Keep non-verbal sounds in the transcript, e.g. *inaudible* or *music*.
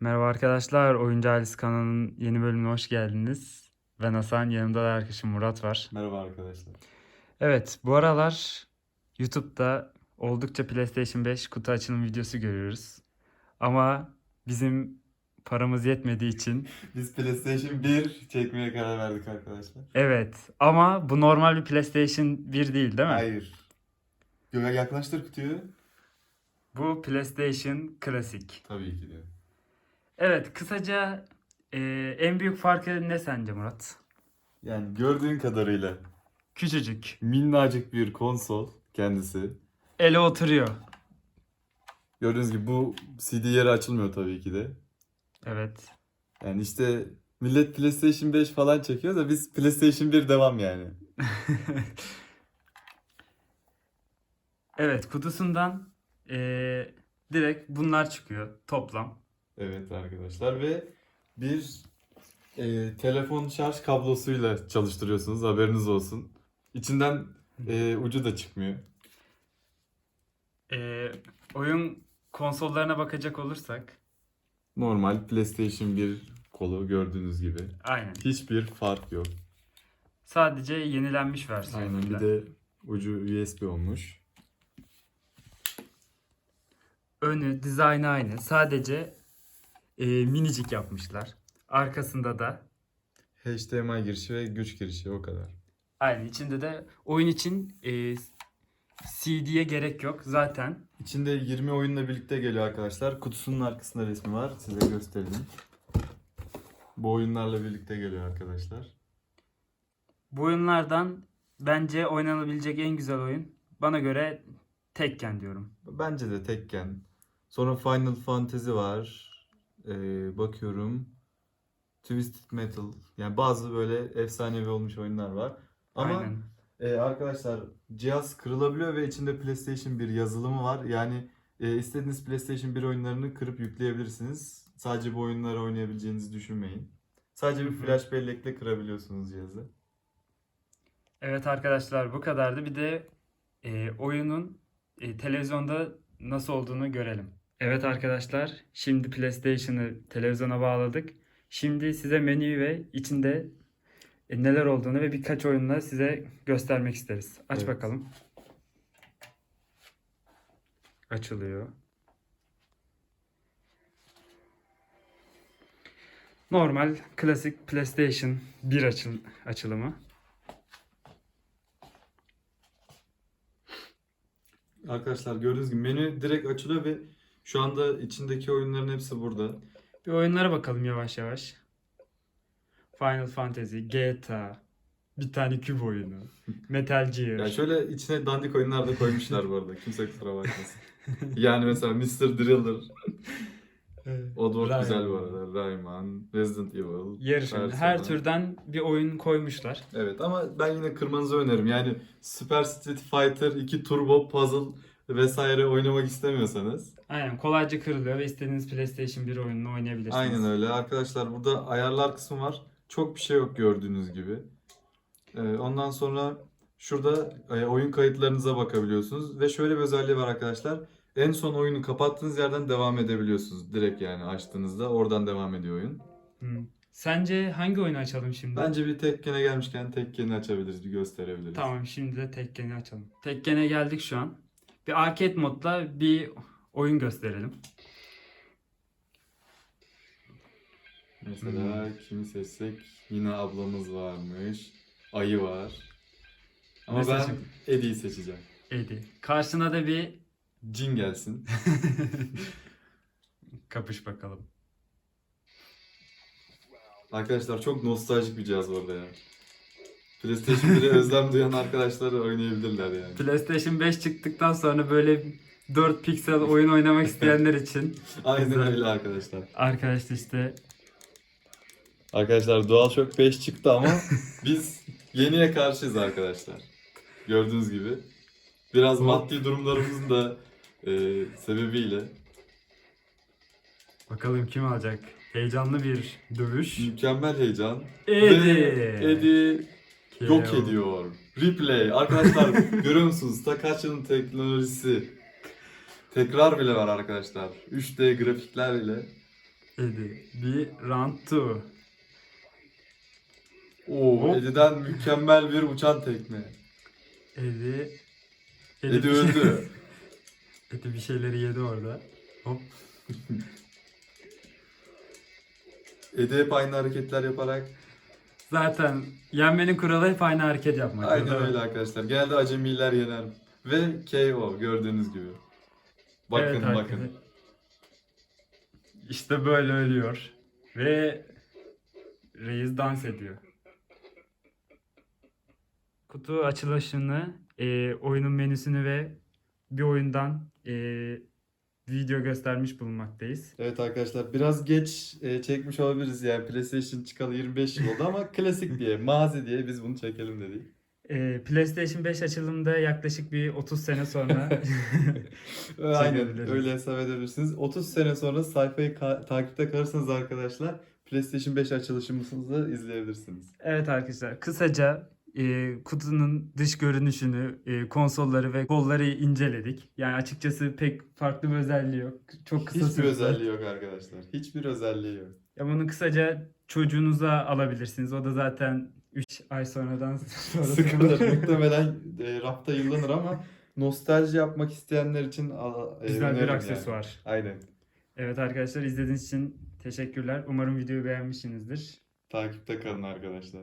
Merhaba arkadaşlar, Oyuncu Ailesi kanalının yeni bölümüne hoş geldiniz. Ben Hasan, yanımda da arkadaşım Murat var. Merhaba arkadaşlar. Evet, bu aralar YouTube'da oldukça PlayStation 5 kutu açılım videosu görüyoruz. Ama bizim paramız yetmediği için *laughs* Biz PlayStation 1 çekmeye karar verdik arkadaşlar. evet ama bu normal bir PlayStation 1 değil değil mi? Hayır. Yaklaştır kutuyu. Bu PlayStation Classic. Tabii ki de. Evet, kısaca e, en büyük farkı ne sence Murat? Yani gördüğün kadarıyla Küçücük. minnacık bir konsol kendisi. Ele oturuyor. Gördüğünüz gibi bu CD yeri açılmıyor tabii ki de. Evet. Yani işte millet PlayStation 5 falan çekiyor da biz PlayStation 1 devam yani. *laughs* Evet, kutusundan eee, direkt bunlar çıkıyor toplam. Evet arkadaşlar ve bir e, telefon şarj kablosuyla çalıştırıyorsunuz haberiniz olsun. İçinden e, ucu da çıkmıyor. Eee, oyun konsollarına bakacak olursak, Normal PlayStation 1 kolu gördüğünüz gibi. aynen. Hiçbir fark yok. Sadece yenilenmiş Aynen versiyonuyla. bir de ucu USB olmuş. Önü, dizaynı aynı. Sadece eee, minicik yapmışlar. Arkasında da HDMI girişi ve güç girişi o kadar. aynı. İçinde de oyun için eee, CD'ye gerek yok. Zaten İçinde 20 oyunla birlikte geliyor arkadaşlar. Kutusunun arkasında resmi var. Size göstereyim. Bu oyunlarla birlikte geliyor arkadaşlar. bu oyunlardan bence oynanabilecek en güzel oyun bana göre Tekken diyorum. Bence de Tekken. Sonra Final Fantasy var. Ee, bakıyorum. Twisted Metal. Yani bazı böyle efsanevi olmuş oyunlar var. Ama Aynen. e, arkadaşlar cihaz kırılabiliyor ve içinde PlayStation 1 yazılımı var. Yani e, istediğiniz PlayStation 1 oyunlarını kırıp yükleyebilirsiniz. Sadece bu oyunları oynayabileceğinizi düşünmeyin. Sadece bir flash bellekle kırabiliyorsunuz cihazı. Evet arkadaşlar bu kadardı. Bir de e, oyunun e, televizyonda nasıl olduğunu görelim. Evet arkadaşlar şimdi PlayStation'ı televizyona bağladık. Şimdi size menüyü ve içinde e, neler olduğunu ve birkaç oyunla size göstermek isteriz. Aç Evet. bakalım. Açılıyor. Normal klasik PlayStation 1 açıl açılımı. Arkadaşlar gördüğünüz gibi menü direkt açılıyor ve şu anda içindeki oyunların hepsi burada. Bir oyunlara bakalım yavaş yavaş. Final Fantasy, GTA, bir tane küp oyunu, *laughs* Metal Gear. Ya şöyle içine dandik oyunlar da koymuşlar bu arada. Kimse kusura bakmasın. Yani mesela Mr. Driller. Oddworld Rayman. güzel bu arada. Rayman, Resident Evil. Yarışın. Persona. Her türden bir oyun koymuşlar. Evet ama ben yine kırmanızı öneririm. Yani Super Street Fighter 2 Turbo Puzzle vesaire oynamak istemiyorsanız. Aynen kolayca kırılıyor ve istediğiniz PlayStation 1 oyununu oynayabilirsiniz. Aynen öyle. Arkadaşlar burada ayarlar kısmı var. Çok bir şey yok gördüğünüz gibi. Ee, ondan sonra şurada e, oyun kayıtlarınıza bakabiliyorsunuz. Ve şöyle bir özelliği var arkadaşlar. En son oyunu kapattığınız yerden devam edebiliyorsunuz. Direkt yani açtığınızda oradan devam ediyor oyun. Hı. Sence hangi oyunu açalım şimdi? Bence bir Tekken'e gelmişken Tekken'i açabiliriz, bir gösterebiliriz. Tamam şimdi de Tekken'i açalım. Tekken'e geldik şu an. Bir arcade modla bir oyun gösterelim. Mesela kimi seçsek yine ablamız varmış. Ayı var. Ama Ne ben seçeyim? Eddie'yi seçeceğim. Eddie. Karşına da bir Cin gelsin. *laughs* kapış bakalım. Arkadaşlar çok nostaljik bir cihaz bu arada ya. PlayStation 1'e özlem duyan arkadaşlar oynayabilirler yani. PlayStation 5 çıktıktan sonra böyle 4 piksel oyun oynamak isteyenler için *laughs* Aynen öyle arkadaşlar. arkadaşlar işte Arkadaşlar DualShock 5 çıktı ama biz yeniye karşıyız arkadaşlar. Gördüğünüz gibi. Biraz maddi durumlarımızın da e, sebebiyle bakalım kim alacak. Heyecanlı bir dövüş. mükemmel heyecan. Eddie. Ve Eddie yok KO. ediyor. Replay. Arkadaşlar *laughs* görüyor musunuz? Takashi'nin teknolojisi. Tekrar bile var arkadaşlar. 3D grafikler ile. Edi. Bir round two. Oo, Hop. Edi'den mükemmel bir uçan tekme. Edi. Edi bir şey- öldü. *laughs* Edi bir şeyleri yedi orada. Hop. *laughs* Edi hep aynı hareketler yaparak. Zaten yenmenin kuralı hep aynı hareket yapmak. Aynen Değil mi? öyle arkadaşlar. Genelde acemiler yener. Ve KO gördüğünüz gibi. Bakın Evet bakın. arkadaşlar. İşte böyle ölüyor. Ve reis dans ediyor. Kutu açılışını, e, oyunun menüsünü ve bir oyundan e, video göstermiş bulunmaktayız. Evet arkadaşlar biraz geç e, çekmiş olabiliriz yani PlayStation çıkalı 25 yıl oldu ama klasik diye, *laughs* mazi diye biz bunu çekelim dedik. E, PlayStation 5 açılımında yaklaşık bir 30 sene sonra *laughs* *laughs* Aynen öyle hesap edebilirsiniz. 30 sene sonra sayfayı ka- takipte kalırsanız arkadaşlar PlayStation 5 açılışımızı izleyebilirsiniz. Evet arkadaşlar kısaca e, kutunun dış görünüşünü, e, konsolları ve kolları inceledik. Yani açıkçası pek farklı bir özelliği yok. Çok kısa Hiçbir sürdü. özelliği yok arkadaşlar. Hiçbir özelliği yok. Ya bunu kısaca çocuğunuza alabilirsiniz. O da zaten 3 ay sonradan *laughs* sonra Sıkılır. Muhtemelen e, rafta yıllanır ama nostalji yapmak isteyenler için a- e, Güzel bir öneririm yani. aksesuar. Aynen. Evet arkadaşlar izlediğiniz için teşekkürler. Umarım videoyu beğenmişsinizdir. Takipte kalın arkadaşlar.